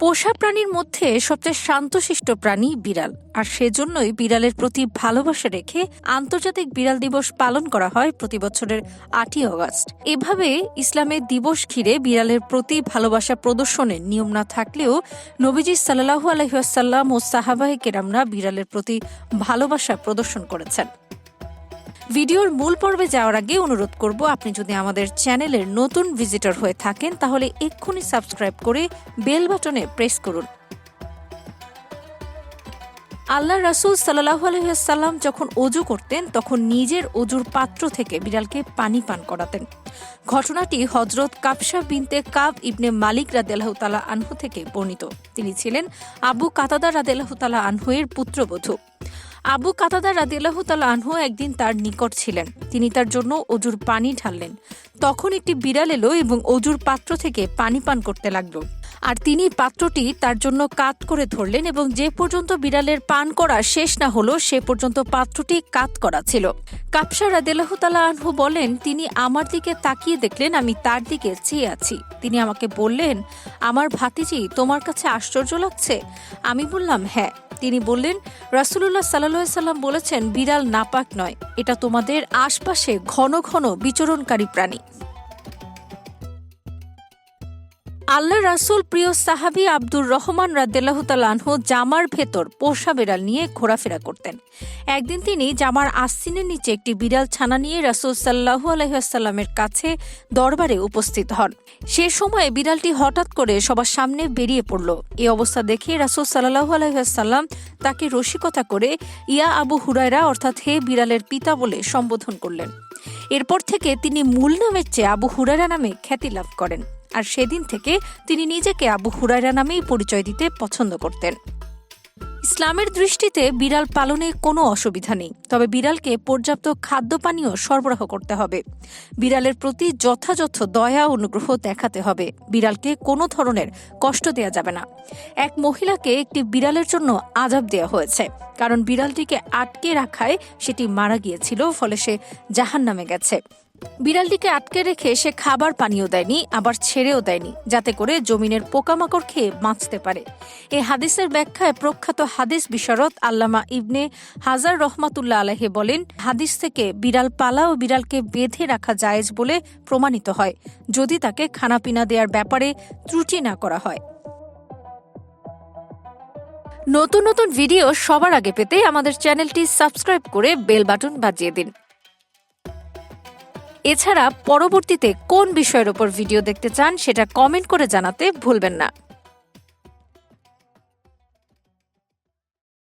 পোষা প্রাণীর মধ্যে সবচেয়ে শান্তশিষ্ট প্রাণী বিড়াল। আর সেজন্যই বিড়ালের প্রতি ভালোবাসা রেখে আন্তর্জাতিক বিড়াল দিবস পালন করা হয় প্রতি বছরের আটই অগস্ট। এভাবে ইসলামের দিবস ঘিরে বিড়ালের প্রতি ভালোবাসা প্রদর্শনের নিয়ম না থাকলেও নবীজি সাল্লাহু আলহিহাসাল্লাম ও সাহাবাহে কেরামরা বিড়ালের প্রতি ভালোবাসা প্রদর্শন করেছেন। ভিডিওর মূল পর্বে যাওয়ার আগে অনুরোধ করব, আপনি যদি আমাদের চ্যানেলের নতুন ভিজিটর হয়ে থাকেন, তাহলে এক্ষুনি সাবস্ক্রাইব করে বেল বাটনে প্রেস করুন। আল্লাহ রাসুল সাল্লাহ আলহিহাসাল্লাম যখন অজু করতেন, তখন নিজের অজুর পাত্র থেকে বিড়ালকে পানি পান করাতেন। ঘটনাটি হজরত কাপসা বিনতে কাব ইবনে মালিক রাদেলাহ তালা আনহু থেকে বর্ণিত। তিনি ছিলেন আবু কাতাদা রাদেলাহ তালা আনহুয়ের পুত্রবধূ। আবু কাতাদা রাদিল্লাহ তালা আনহু একদিন তার নিকট ছিলেন। তিনি তার জন্য অজুর পানি ঢাললেন। তখন একটি বিড়াল এলো এবং অজুর পাত্র থেকে পানি পান করতে লাগল। আর তিনি পাত্রটি তার জন্য কাত করে ধরলেন এবং যে পর্যন্ত বিড়ালের পান করা শেষ না হলো, সে পর্যন্ত পাত্রটি কাত করা ছিল। কাপসা রাদেলাহ তালা আনহু বলেন, তিনি আমার দিকে তাকিয়ে দেখলেন, আমি তার দিকে চেয়ে আছি। তিনি আমাকে বললেন, আমার ভাতিজি, তোমার কাছে আশ্চর্য লাগছে? আমি বললাম হ্যাঁ। তিনি বললেন, রাসুলুল্লাহ সাল্লা সাল্লাম বলেছেন, বিড়াল নাপাক নয়, এটা তোমাদের আশপাশে ঘন ঘন বিচরণকারী প্রাণী। আল্লাহ রাসুল প্রিয় সাহাবি আব্দুর রহমান রাদ্দেলাহ তালানহু জামার ভেতর পোষা বিড়াল নিয়ে ঘোরাফেরা করতেন। একদিন তিনি জামার আস্তিনের নিচে একটি বিড়াল ছানা নিয়ে রাসুল সাল্লাহু আলহামের কাছে দরবারে উপস্থিত হন। সে সময়ে বিড়ালটি হঠাৎ করে সবার সামনে বেরিয়ে পড়ল। এ অবস্থা দেখে রাসুল সাল্লাহু আলহাম তাকে রসিকতা করে, ইয়া আবু হুরায়রা, অর্থাৎ হে বিড়ালের পিতা বলে সম্বোধন করলেন। এরপর থেকে তিনি মূল নামের চেয়ে আবু হুরায়রা নামে খ্যাতি লাভ করেন। আর সেদিন থেকে তিনি নিজেকে আবু হুরায়রা নামেই পরিচয় দিতে পছন্দ করতেন। ইসলামের দৃষ্টিতে বিড়াল পালনে কোনো অসুবিধা নেই, তবে বিড়ালকে পর্যাপ্ত খাদ্য পানীয় সরবরাহ করতে হবে। বিড়ালের প্রতি যথাযথ দয়া অনুগ্রহ দেখাতে হবে। বিড়ালকে কোনো ধরনের কষ্ট দেয়া যাবে না। এক মহিলাকে একটি বিড়ালের জন্য আজাব দেওয়া হয়েছে। কারণ বিড়ালটিকে আটকে রাখায় সেটি মারা গিয়েছিল, ফলে সে জাহান নামে গেছে। বিড়ালটিকে আটকে রেখে সে খাবার পানীয় দেয়নি, আবার ছেড়েও দেয়নি, যাতে করে জমিনের পোকামাকড় খেয়ে বাঁচতে পারে। এই হাদিসের ব্যাখ্যায় প্রখ্যাত হাদিস বিশারদ আল্লামা ইবনে হাজার রহমাতুল্লাহ আলহে বলেন, হাদিস থেকে বিড়াল পালা ও বিড়ালকে বেঁধে রাখা জায়েজ বলে প্রমাণিত হয়, যদি তাকে খানাপিনা দেওয়ার ব্যাপারে ত্রুটি না করা হয়। নতুন নতুন ভিডিও সবার আগে পেতে আমাদের চ্যানেলটি সাবস্ক্রাইব করে বেল বাটন বাজিয়ে দিন। এছাড়া পরবর্তীতে কোন বিষয়ের ওপর ভিডিও দেখতে চান সেটা কমেন্ট করে জানাতে ভুলবেন না।